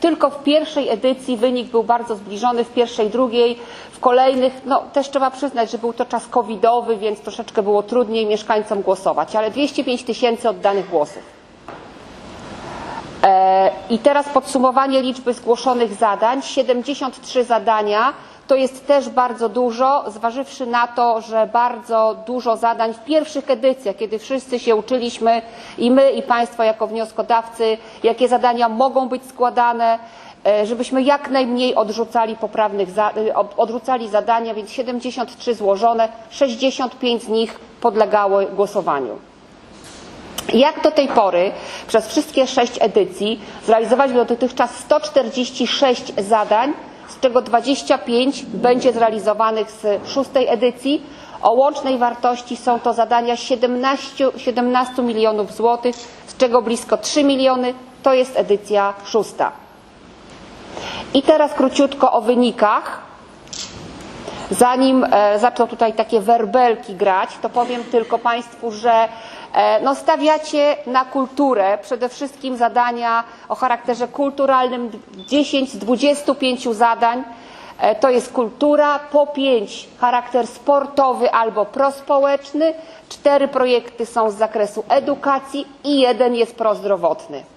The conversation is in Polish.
Tylko w pierwszej edycji wynik był bardzo zbliżony, w pierwszej, drugiej, w kolejnych, no też trzeba przyznać, że był to czas covidowy, więc troszeczkę było trudniej mieszkańcom głosować, ale 205 tysięcy oddanych głosów. E, I teraz podsumowanie liczby zgłoszonych zadań. 73 zadania to jest też bardzo dużo, zważywszy na to, że bardzo dużo zadań w pierwszych edycjach, kiedy wszyscy się uczyliśmy i my, i Państwo jako wnioskodawcy, jakie zadania mogą być składane, e, żebyśmy jak najmniej odrzucali poprawnych, e, od- odrzucali zadania, więc 73 złożone, 65 z nich podlegało głosowaniu. Jak do tej pory przez wszystkie sześć edycji zrealizowaliśmy dotychczas 146 zadań, z czego 25 będzie zrealizowanych z szóstej edycji. O łącznej wartości są to zadania 17, 17 milionów złotych, z czego blisko 3 miliony to jest edycja szósta. I teraz króciutko o wynikach. Zanim e, zaczną tutaj takie werbelki grać, to powiem tylko Państwu, że no, stawiacie na kulturę przede wszystkim zadania o charakterze kulturalnym. 10 z 25 zadań e, to jest kultura, po 5 charakter sportowy albo prospołeczny, cztery projekty są z zakresu edukacji i jeden jest prozdrowotny.